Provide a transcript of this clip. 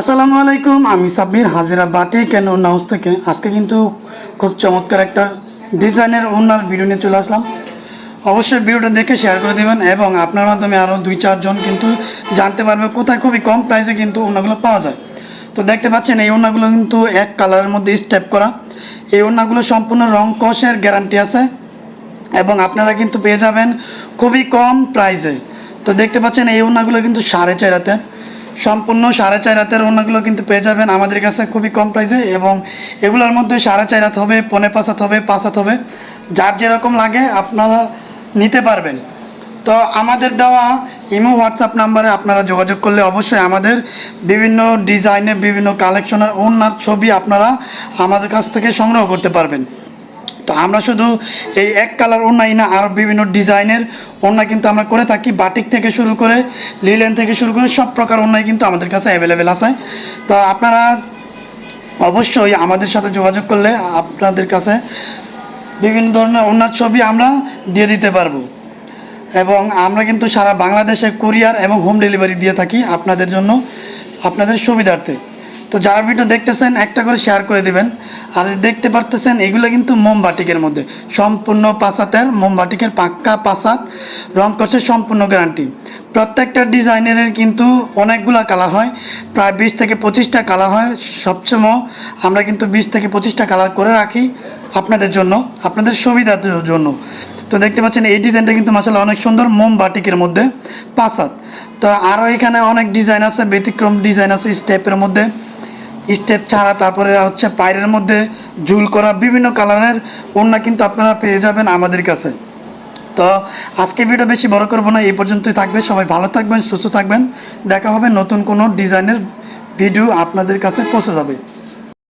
আসসালামু আলাইকুম, আমি সাব্বির হাজিরা বাটি কেন নাউস থেকে। আজকে কিন্তু খুব চমৎকার একটা ডিজাইনের ওনার ভিডিও নিয়ে চলে আসলাম। অবশ্যই ভিডিওটা দেখে শেয়ার করে দেবেন এবং আপনার মাধ্যমে আরও দুই চারজন কিন্তু জানতে পারবে কোথায় খুবই কম প্রাইসে কিন্তু ওনাগুলো পাওয়া যায়। তো দেখতে পাচ্ছেন, এই ওনাগুলো কিন্তু এক কালারের মধ্যে স্টেপ করা। এই ওনাগুলো সম্পূর্ণ রং কষের গ্যারান্টি আছে এবং আপনারা কিন্তু পেয়ে যাবেন খুবই কম প্রাইসে তো দেখতে পাচ্ছেন, এই ওনাগুলো কিন্তু সাড়ে চার সম্পূর্ণ সাড়ে চার রাতের ওনাগুলো কিন্তু পেয়ে যাবেন আমাদের কাছে খুবই কম প্রাইসে এবং এগুলোর মধ্যে সাড়ে চার রাত হবে, পনে পাঁচ হাত হবে, পাঁচ হাত হবে। যার যেরকম লাগে আপনারা নিতে পারবেন। তো আমাদের দেওয়া ইমো হোয়াটসঅ্যাপ নাম্বারে আপনারা যোগাযোগ করলে অবশ্যই আমাদের বিভিন্ন ডিজাইনের, বিভিন্ন কালেকশনের, ওনার ছবি আপনারা আমাদের কাছ থেকে সংগ্রহ করতে পারবেন। তো আমরা শুধু এই এক কালার ওড়নাই না আরও বিভিন্ন ডিজাইনের ওড়না কিন্তু আমরা করে থাকি। বাটিক থেকে শুরু করে, লিলেন থেকে শুরু করে সব প্রকার ওড়নাই কিন্তু আমাদের কাছে অ্যাভেলেবেল আছে। তো আপনারা অবশ্যই আমাদের সাথে যোগাযোগ করলে আপনাদের কাছে বিভিন্ন ধরনের ওড়নার ছবি আমরা দিয়ে দিতে পারব। এবং আমরা কিন্তু সারা বাংলাদেশে কুরিয়ার এবং হোম ডেলিভারি দিয়ে থাকি আপনাদের জন্য, আপনাদের সুবিধার্থে। তো যারা ভিডিও দেখতেছেন, একটা করে শেয়ার করে দিবেন। আর দেখতে পারতেছেন, এগুলো কিন্তু মোমবাটিকের মধ্যে। সম্পূর্ণ পাসাতের মোমবাটিকের পাক্কা পাসাত রং কষের সম্পূর্ণ গ্যারান্টি প্রত্যেকটা ডিজাইনের কিন্তু অনেকগুলা কালার হয়, প্রায় বিশ থেকে পঁচিশটা কালার হয়। সবসময় আমরা কিন্তু বিশ থেকে পঁচিশটা কালার করে রাখি আপনাদের জন্য, আপনাদের সুবিধার জন্য। তো দেখতে পাচ্ছেন, এই ডিজাইনটা কিন্তু মাসাল্লাহ অনেক সুন্দর মোম বাটিকের মধ্যে পাসাত তো আরও এখানে অনেক ডিজাইন আছে, ব্যতিক্রম ডিজাইন আছে স্টেপের মধ্যে। স্টেপ ছাড়া তারপরে হচ্ছে পায়ের মধ্যে জুল করা বিভিন্ন কালারের ওড়না কিন্তু আপনারা পেয়ে যাবেন আমাদের কাছে। তো আজকে ভিডিও বেশি বড় করব না, এই পর্যন্তই থাকবে। সবাই ভালো থাকবেন, সুস্থ থাকবেন। দেখা হবে নতুন কোনো ডিজাইনের ভিডিও আপনাদের কাছে পৌঁছে যাবে।